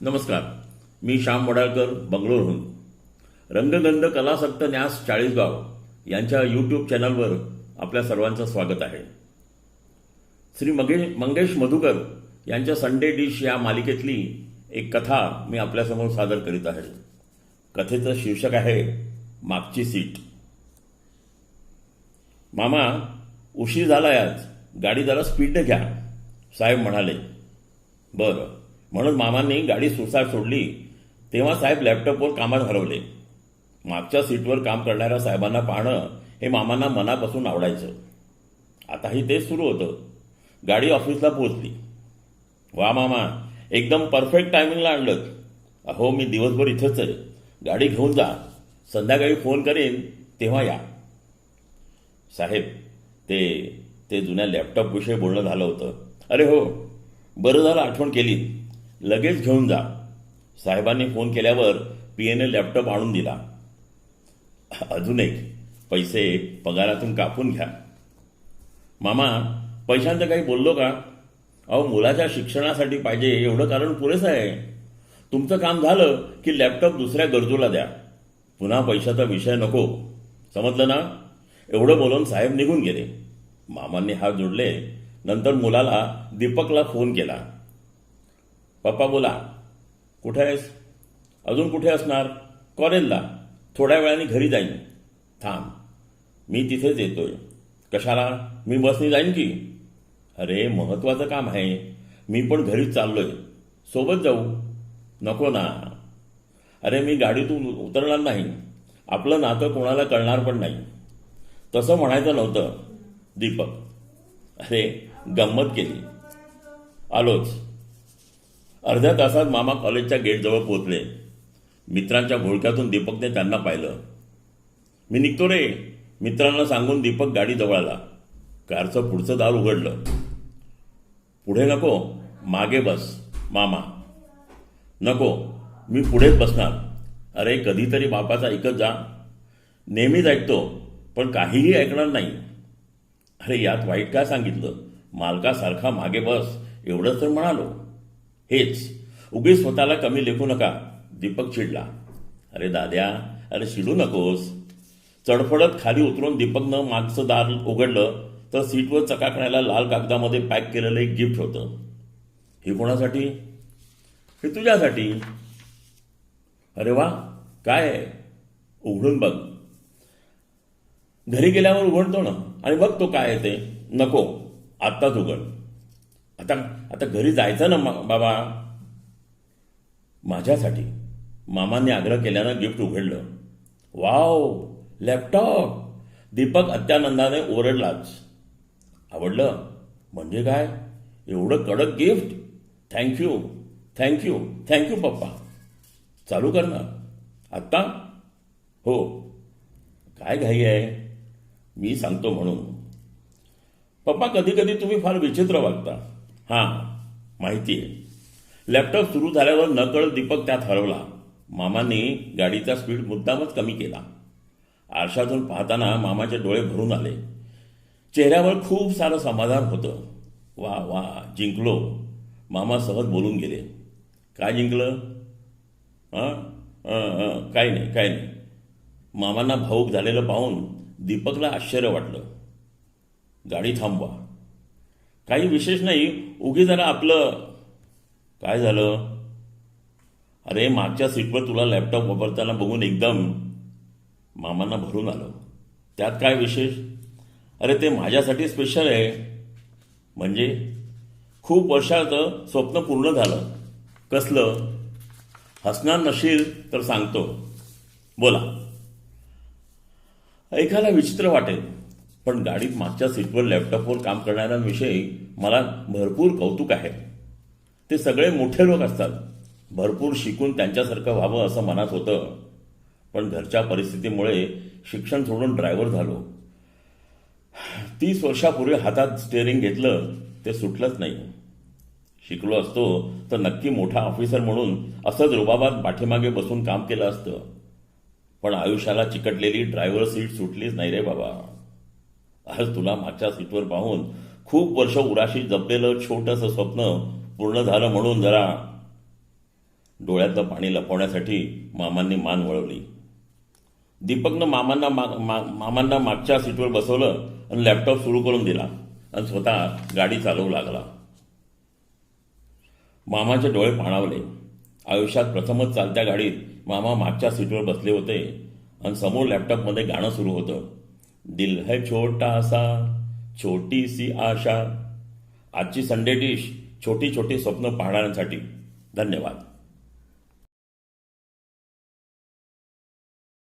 नमस्कार. मी श्याम वडाळकर बंगलोरहून रंगगंध कलासक्त न्यास चाळीसगाव यांच्या यूट्यूब चॅनलवर आपल्या सर्वांचं स्वागत आहे. श्री मगे मंगेश मधुकर यांच्या संडे डिश या मालिकेतली एक कथा मी आपल्यासमोर सादर करीत आहे. कथेचं शीर्षक आहे मागची सीट. मामा उशीर झालाय आज. गाडी जरा स्पीडने घ्या साहेब म्हणाले. बरं. म्हणून मामांनी गाडी सुसाट सोडली. तेव्हा साहेब लॅपटॉपवर कामात हरवले. मागच्या सीटवर काम करणाऱ्या साहेबांना पाहणं हे मामांना मनापासून आवडायचं. आताही तेच सुरू होतं. गाडी ऑफिसला पोहोचली. वा मामा एकदम परफेक्ट टायमिंगला आणलं अहो मी दिवसभर इथंच आहे. गाडी घेऊन जा. संध्याकाळी फोन करेन तेव्हा या. साहेब ते ते जुन्या लॅपटॉपविषयी बोलणं झालं होतं. अरे हो बरं झालं आठवण केली. लगेच घेऊन जा. साहेबांनी फोन केल्यावर पीएने लॅपटॉप आणून दिला. अजून एक पैसे पगारातून कापून घ्या. मामा पैशांचं काही बोललो का? अहो मुलाच्या शिक्षणासाठी पाहिजे एवढं कारण पुरेसं आहे. तुमचं काम झालं की लॅपटॉप दुसऱ्या गरजूला द्या. पुन्हा पैशाचा विषय नको. समजलं ना? एवढं बोलून साहेब निघून गेले. मामांनी हात जोडले. नंतर मुलाला दीपकला फोन केला. पप्पा बोला कुठे आहेस? अजून कुठे असणार? कॉलेजला. थोड्या वेळाने घरी जाईन. थांब मी तिथेच येतोय. कशाला? मी बसने जाईन की? अरे महत्वाचं काम आहे. मी पण घरीच चाललोय. सोबत जाऊ? नको ना. अरे मी गाडीतून उतरणार नाही. आपलं नातं कोणाला कळणार पण नाही. तसं म्हणायचं नव्हतं दीपक. अरे गंमत केली. आलोच. अर्ध्या तासात मामा कॉलेजच्या गेटजवळ पोहोचले. मित्रांच्या घोळक्यातून दीपकने त्यांना पाहिलं. मी निघतो रे मित्रांना सांगून दीपक गाडी जवळ आला. कारचं पुढचं दार उघडलं. पुढे नको मागे बस मामा. नको मी पुढेच बसणार. अरे कधीतरी बापाचा ऐकत जा. नेहमीच ऐकतो पण काहीही ऐकणार नाही. अरे यात वाईट काय सांगितलं? मालकासारखा मागे बस एवढंच तर म्हणालो. हेच. उगीच स्वतःला कमी लेखू नका. दीपक चिडला. अरे दाद्या अरे चिडू नकोस. चडफडत खाली उतरून दीपकनं मागचं दार उघडलं तर सीटवर चकाकण्याला लाल कागदामध्ये पॅक केलेलं एक गिफ्ट होतं. हे कोणासाठी? हे तुझ्यासाठी. अरे वा काय? आहे उघडून बघ. घरी गेल्यावर उघडतो ना. आणि बघ तो काय आहे ते. नको आत्ताच उघड. आता आता घरी जायचं ना मा- बाबा. माझ्यासाठी मामांनी आग्रह केल्यानं गिफ्ट उघडलं. Wow laptop. दीपक अत्यानंदाने ओरडलाच आवडलं? म्हणजे काय? एवढं कडक गिफ्ट? थँक्यू थँक्यू थँक्यू पप्पा. चालू कर ना. आत्ता? हो. काय घाई आहे? मी सांगतो म्हणून. पप्पा कधी कधी तुम्ही फार विचित्र वागता. हां माहिती आहे लॅपटॉप सुरू झाल्यावर नकळत दीपक त्यात हरवला. मामांनी गाडीचा स्पीड मुद्दामच कमी केला. आरशातून पाहताना मामाचे डोळे भरून आले. चेहऱ्यावर खूप सारं समाधान होतं. वा वा जिंकलो. मामा सहज बोलून गेले. काय जिंकलं? हां काय नाही काय नाही. मामांना भाऊक झालेलं पाहून दीपकला आश्चर्य वाटलं. गाडी थांबवा. काही विशेष नाही. उगी जरा आपलं काय झालं? अरे मागच्या सीटवर तुला लॅपटॉप वापरताना बघून एकदम मामांना भरून आलं. त्यात काय विशेष? अरे ते माझ्यासाठी स्पेशल आहे. म्हणजे खूप वर्षाचं स्वप्न पूर्ण झालं. कसलं? हसणार नशील तर सांगतो. बोला. ऐकायला विचित्र वाटेल. पण गाडीत मागच्या सीटवर लॅपटॉपवर काम करणाऱ्यांविषयी मला भरपूर कौतुक आहे. ते सगळे मोठे लोक असतात. भरपूर शिकून त्यांच्यासारखं व्हावं असं मनात होतं. पण घरच्या परिस्थितीमुळे शिक्षण सोडून ड्रायव्हर झालो. तीस वर्षापूर्वी हातात स्टेअरिंग घेतलं ते सुटलंच नाही. शिकलो असतो तर नक्की मोठा ऑफिसर म्हणून असंच रुबाबात पाठीमागे बसून काम केलं असतं. पण आयुष्याला चिकटलेली ड्रायव्हर सीट सुटलीच नाही रे बाबा. आज तुला मागच्या सीटवर पाहून खूप वर्ष उराशी जपलेलं छोटंसं स्वप्न पूर्ण झालं म्हणून जरा डोळ्यातलं पाणी लपवण्यासाठी मामांनी मान वळवली. दीपकनं मामांना मा- मा- मामांना मागच्या सीटवर बसवलं आणि लॅपटॉप सुरू करून दिला आणि स्वतः गाडी चालवू लागला. मामाचे डोळे पाणावले. आयुष्यात प्रथमच चालत्या गाडीत मामा मागच्या सीटवर बसले होते आणि समोर लॅपटॉपमध्ये गाणं सुरू होतं. दिल है छोटा सा छोटी सी आशा. आजची संडे डिश छोटी छोटी स्वप्न पाहणाऱ्यांसाठी धन्यवाद.